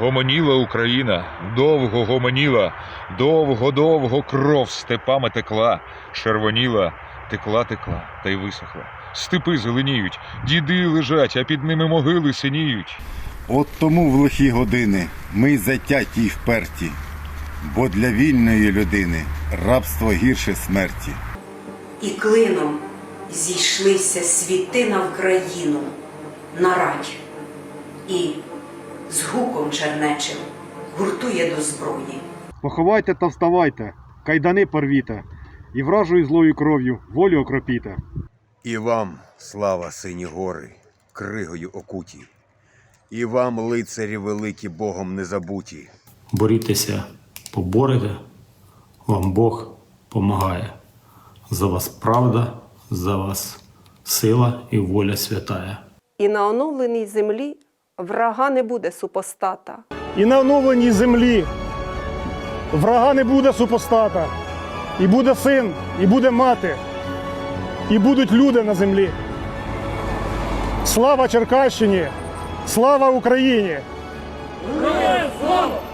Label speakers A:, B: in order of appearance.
A: Гомоніла Україна, довго гомоніла, довго-довго кров степами текла, червоніла, текла, текла, та й висохла. Степи зеленіють, діди лежать, а під ними могили синіють.
B: От тому в лихі години ми затяті й вперті, бо для вільної людини рабство гірше смерті.
C: і клином зійшлися світи на Вкраїну на радь, і з гуком чернечим гуртує до зброї.
D: Поховайте та вставайте, кайдани порвіте, і вражою злою кров'ю волю окропіте.
E: І вам, слава сині гори, кригою окуті, і вам, лицарі великі, Богом не забуті.
F: борітеся, поборете, вам Бог помагає. За вас правда, за вас сила і воля святая.
G: І на оновленій землі врага не буде супостата.
H: І на оновленій землі врага не буде супостата, і буде син, і буде мати, і будуть люди на землі. Слава Черкащині! Слава Україні!
I: Героям слава!